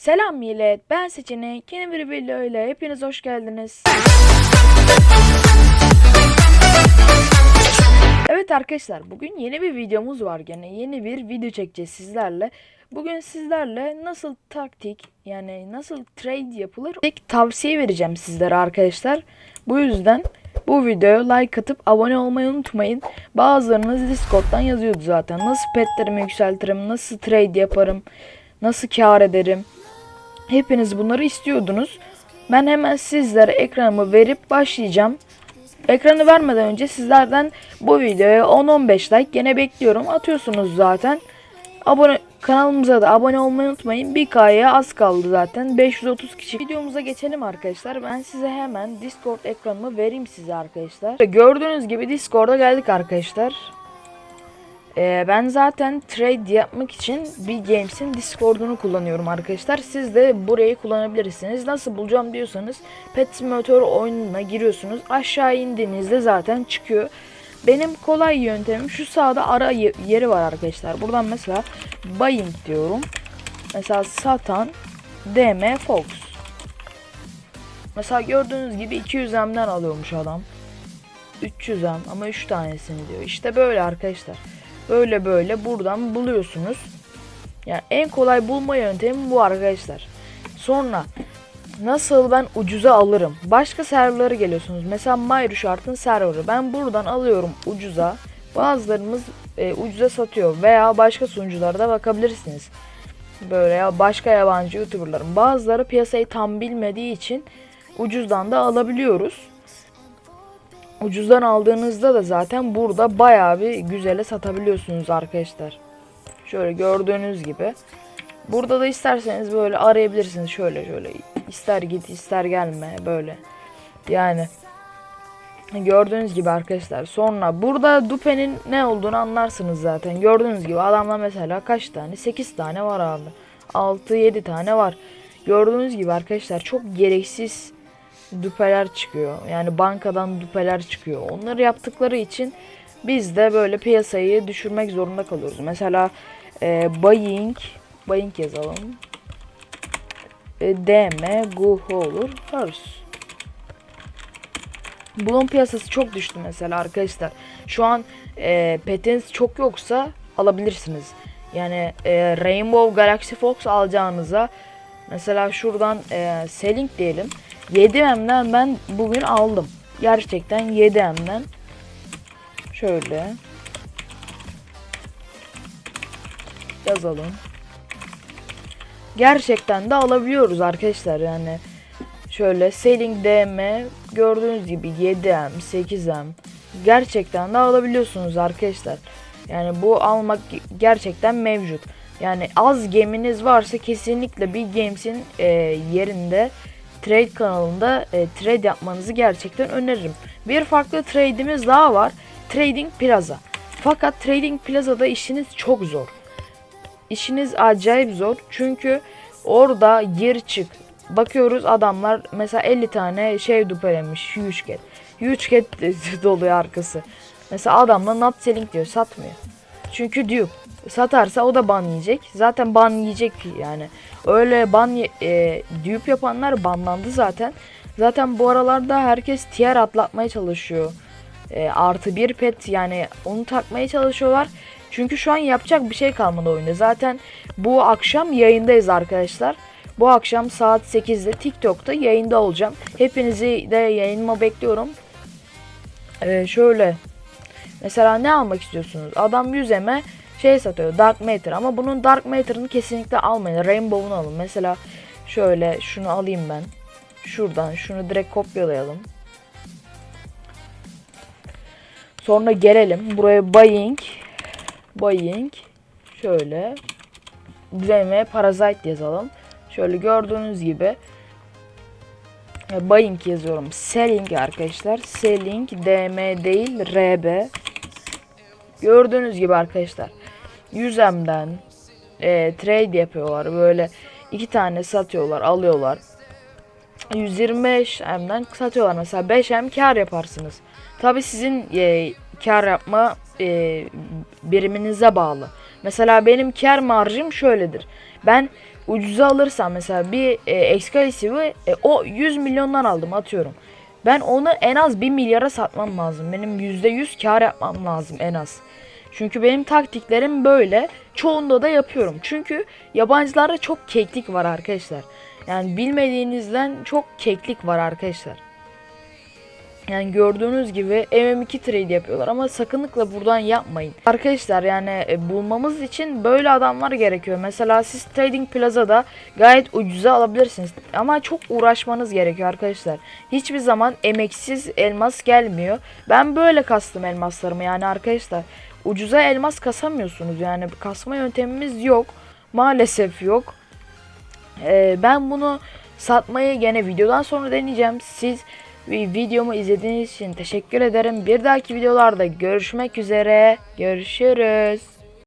Selam millet, ben Seçenek. Yeni bir video ile hepiniz hoş geldiniz. Evet arkadaşlar, bugün yeni bir videomuz var gene. Yeni bir video çekeceğiz sizlerle. Bugün sizlerle nasıl taktik, yani nasıl trade yapılır tek tavsiye vereceğim sizlere arkadaşlar. Bu yüzden bu videoya like atıp abone olmayı unutmayın. Bazılarınız Discord'dan yazıyordu zaten. Nasıl petlerimi yükseltirim, nasıl trade yaparım, nasıl kar ederim. Hepiniz bunları istiyordunuz. Ben hemen sizlere ekranımı verip başlayacağım. Ekranı vermeden önce sizlerden bu videoya 10-15 like gene bekliyorum. Atıyorsunuz zaten. Abone kanalımıza da abone olmayı unutmayın. 1K'ya az kaldı zaten. 530 kişi. Videomuza geçelim arkadaşlar. Ben size hemen Discord ekranımı vereyim size arkadaşlar. Gördüğünüz gibi Discord'a geldik arkadaşlar. Ee, ben zaten trade yapmak için bir Games'in Discord'unu kullanıyorum arkadaşlar. Siz de burayı kullanabilirsiniz. Nasıl bulacağım diyorsanız Pet Simulator oyununa giriyorsunuz. Aşağı indiğinizde zaten çıkıyor. Benim kolay yöntemim şu sağda ara ye- yeri var arkadaşlar. Buradan mesela buying diyorum. Mesela satan DM Fox. Mesela gördüğünüz gibi 200 M'den alıyormuş adam. 300 M ama 3 tanesini diyor. İşte böyle arkadaşlar. Böyle böyle buradan buluyorsunuz. Yani en kolay bulma yöntemi bu arkadaşlar. Sonra nasıl ben ucuza alırım? Başka serverlara geliyorsunuz. Mesela MyRushard'ın serverı. Ben buradan alıyorum ucuza. Bazılarımız e, ucuza satıyor veya başka sunucularda bakabilirsiniz. Böyle ya başka yabancı YouTuber'ların bazıları piyasayı tam bilmediği için ucuzdan da alabiliyoruz. Ucuzdan aldığınızda da zaten burada bayağı bir güzele satabiliyorsunuz arkadaşlar. Şöyle gördüğünüz gibi. Burada da isterseniz böyle arayabilirsiniz şöyle şöyle. İster git ister gelme böyle. Yani gördüğünüz gibi arkadaşlar. Sonra burada dupenin ne olduğunu anlarsınız zaten. Gördüğünüz gibi adamda mesela kaç tane? 8 tane var abi. 6-7 tane var. Gördüğünüz gibi arkadaşlar çok gereksiz düpeler çıkıyor. Yani bankadan düpeler çıkıyor. Onları yaptıkları için biz de böyle piyasayı düşürmek zorunda kalıyoruz. Mesela e, buying buying yazalım. E, DM Guho olur. First. Bunun piyasası çok düştü mesela arkadaşlar. Şu an e, petiniz çok yoksa alabilirsiniz. Yani e, Rainbow Galaxy Fox alacağınıza mesela şuradan e, selling diyelim. 7M'den ben bugün aldım. Gerçekten 7M'den. Şöyle. Yazalım. Gerçekten de alabiliyoruz arkadaşlar yani. Şöyle Selling DM gördüğünüz gibi 7M, 8M gerçekten de alabiliyorsunuz arkadaşlar. Yani bu almak gerçekten mevcut. Yani az geminiz varsa kesinlikle bir Games'in e, yerinde trade kanalında e, trade yapmanızı gerçekten öneririm. Bir farklı trade'imiz daha var. Trading Plaza. Fakat Trading Plaza'da işiniz çok zor. İşiniz acayip zor. Çünkü orada gir çık. Bakıyoruz adamlar mesela 50 tane şey dupelemiş. Huge cat doluyor arkası. Mesela adamla not selling diyor. Satmıyor. Çünkü dupe. Satarsa o da ban yiyecek. Zaten ban yiyecek yani. Öyle ban e, dupe yapanlar banlandı zaten. Zaten bu aralarda herkes tier atlatmaya çalışıyor. E, artı bir pet yani onu takmaya çalışıyorlar. Çünkü şu an yapacak bir şey kalmadı oyunda. Zaten bu akşam yayındayız arkadaşlar. Bu akşam saat 8'de TikTok'ta yayında olacağım. Hepinizi de yayınıma bekliyorum. E, şöyle Mesela ne almak istiyorsunuz? Adam 100 eme şey satıyor Dark Matter ama bunun Dark Matter'ını kesinlikle almayın. Rainbow'unu alın. Mesela şöyle şunu alayım ben. Şuradan şunu direkt kopyalayalım. Sonra gelelim buraya buying buying şöyle DM Parasite yazalım. Şöyle gördüğünüz gibi buying yazıyorum. Selling arkadaşlar. Selling DM değil RB. Gördüğünüz gibi arkadaşlar 100M'den e, trade yapıyorlar. Böyle iki tane satıyorlar, alıyorlar. 125M'den satıyorlar mesela 5M kar yaparsınız. Tabi sizin e, kar yapma e, biriminize bağlı. Mesela benim kar marjım şöyledir. Ben ucuza alırsam mesela bir e, Excalibur'ı e, o 100 milyondan aldım atıyorum. Ben onu en az 1 milyara satmam lazım. Benim %100 kar yapmam lazım en az. Çünkü benim taktiklerim böyle. Çoğunda da yapıyorum. Çünkü yabancılarda çok keklik var arkadaşlar. Yani bilmediğinizden çok keklik var arkadaşlar. Yani gördüğünüz gibi MM2 trade yapıyorlar ama sakınlıkla buradan yapmayın. Arkadaşlar yani e, bulmamız için böyle adamlar gerekiyor. Mesela siz Trading Plaza'da gayet ucuza alabilirsiniz. Ama çok uğraşmanız gerekiyor arkadaşlar. Hiçbir zaman emeksiz elmas gelmiyor. Ben böyle kastım elmaslarımı yani arkadaşlar. Ucuza elmas kasamıyorsunuz yani kasma yöntemimiz yok. Maalesef yok. Ee, ben bunu satmayı gene videodan sonra deneyeceğim. Siz vi- videomu izlediğiniz için teşekkür ederim. Bir dahaki videolarda görüşmek üzere. Görüşürüz.